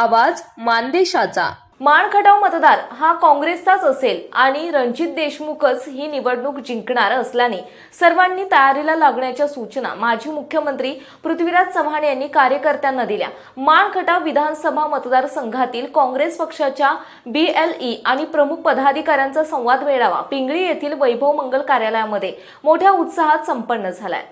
आवाज मानदेशाचा. माणखटाव मतदार हा काँग्रेसचाच असेल आणि रणजित देशमुखच ही निवडणूक जिंकणार असल्याने सर्वांनी तयारीला लागण्याच्या सूचना माजी मुख्यमंत्री पृथ्वीराज चव्हाण यांनी कार्यकर्त्यांना दिल्या. माणखटाव विधानसभा मतदारसंघातील काँग्रेस पक्षाच्या बी एल ई आणि प्रमुख पदाधिकाऱ्यांचा संवाद मेळावा पिंगळी येथील वैभव मंगल कार्यालयामध्ये मोठ्या उत्साहात संपन्न झालाय.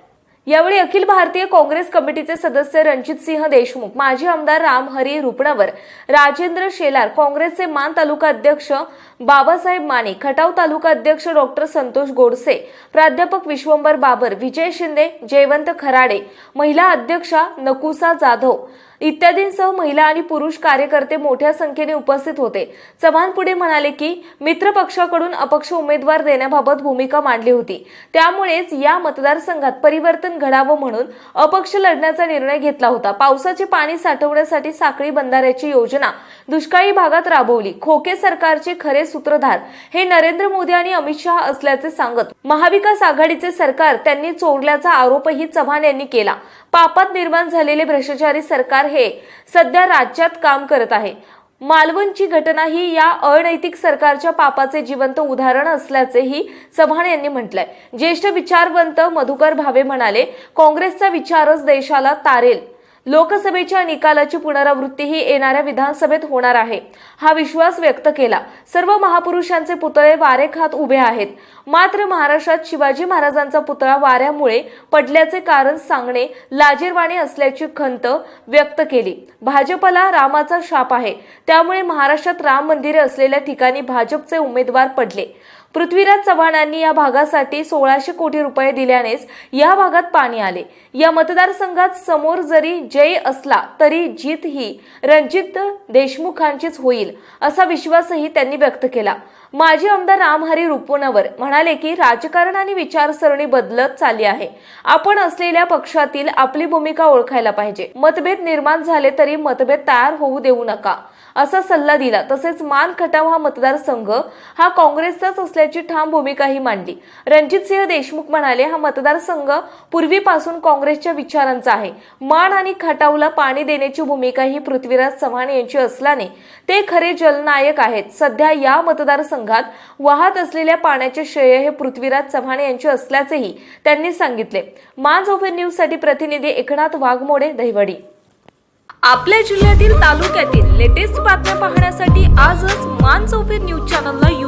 यावेळी अखिल भारतीय काँग्रेस कमिटीचे सदस्य रणजित सिंह देशमुख माजी आमदार रामहरी रुपणवर राजेंद्र शेलार काँग्रेसचे मान तालुका अध्यक्ष बाबासाहेब माने खटाव तालुका अध्यक्ष डॉक्टर संतोष गोडसे प्राध्यापक विश्वंभर बाबर विजय शिंदे जयवंत खराडे महिला अध्यक्षा नकुसा जाधव इत्यादींसह महिला आणि पुरुष कार्यकर्ते मोठ्या संख्येने उपस्थित होते. चव्हाण पुढे म्हणाले की मित्र पक्षाकडून अपक्ष उमेदवार देण्याबाबत भूमिका मांडली होती. त्यामुळेच या मतदारसंघात परिवर्तन घडावं म्हणून अपक्ष लढण्याचा निर्णय घेतला होता. पावसाचे पाणी साठवण्यासाठी साखळी बंधाऱ्याची योजना दुष्काळी भागात राबवली. खोके सरकारचे खरे सूत्रधार हे नरेंद्र मोदी आणि अमित शहा असल्याचे सांगत महाविकास आघाडीचे सरकार त्यांनी चोरल्याचा आरोपही चव्हाण यांनी केला. पापात निर्माण झालेले भ्रष्टाचारी सरकार हे सध्या राज्यात काम करत आहे. मालवणची घटना ही या अनैतिक सरकारच्या पापाचे जिवंत उदाहरण असल्याचेही चव्हाण यांनी म्हटलंय. ज्येष्ठ विचारवंत मधुकर भावे म्हणाले काँग्रेसचा विचारच देशाला तारेल. लोकसभेच्या निकालाची पुनरावृत्तीही येणाऱ्या विधानसभेत होणार आहे. हा विश्वास व्यक्त केला. सर्व महापुरुषांचे पुतळे वारेखात उभे आहेत. मात्र महाराष्ट्रात शिवाजी महाराजांचा पुतळा वाऱ्यामुळे पडल्याचे कारण सांगणे लाजीरवाणे असल्याची खंत व्यक्त केली. भाजपला रामाचा शाप आहे. त्यामुळे महाराष्ट्रात राम मंदिरे असलेल्या ठिकाणी भाजपचे उमेदवार पडले. पृथ्वीराज चव्हाणांनी या भागासाठी सोळाशे कोटी रुपये दिल्यानेच या भागात पाणी आले. या मतदारसंघात समोर जरी जय असला तरी जीत ही रणजित देशमुखांचीच होईल असा विश्वासही त्यांनी व्यक्त केला. माजी आमदार रामहरी रुपोनावर म्हणाले की राजकारण आणि विचारसरणी बदलत चालली आहे. आपण असलेल्या पक्षातील आपली भूमिका ओळखायला पाहिजे. मतभेद निर्माण झाले तरी मतभेद तयार होऊ देऊ नका असा सल्ला दिला. तसेच मान खटाव हा मतदारसंघ हा काँग्रेसचाच असल्याची ठाम भूमिकाही मांडली. रणजितसिंह देशमुख म्हणाले हा मतदारसंघ पूर्वीपासून काँग्रेसच्या विचारांचा आहे. मान आणि खटावला पाणी देण्याची भूमिका ही पृथ्वीराज चव्हाण यांची असल्याने ते खरे जलनायक आहेत. सध्या या मतदारसंघात वाहत असलेल्या पाण्याचे श्रेय हे पृथ्वीराज चव्हाण यांचे असल्याचेही त्यांनी सांगितले. मांज ओपन न्यूजसाठी प्रतिनिधी एकनाथ वाघमोडे दहिवडी. आपल्या जिल्ह्यातील तालुक्यातील लेटेस्ट बातम्या पाहण्यासाठी आजच मान चौफेर न्यूज चॅनलला यूट्यूबवर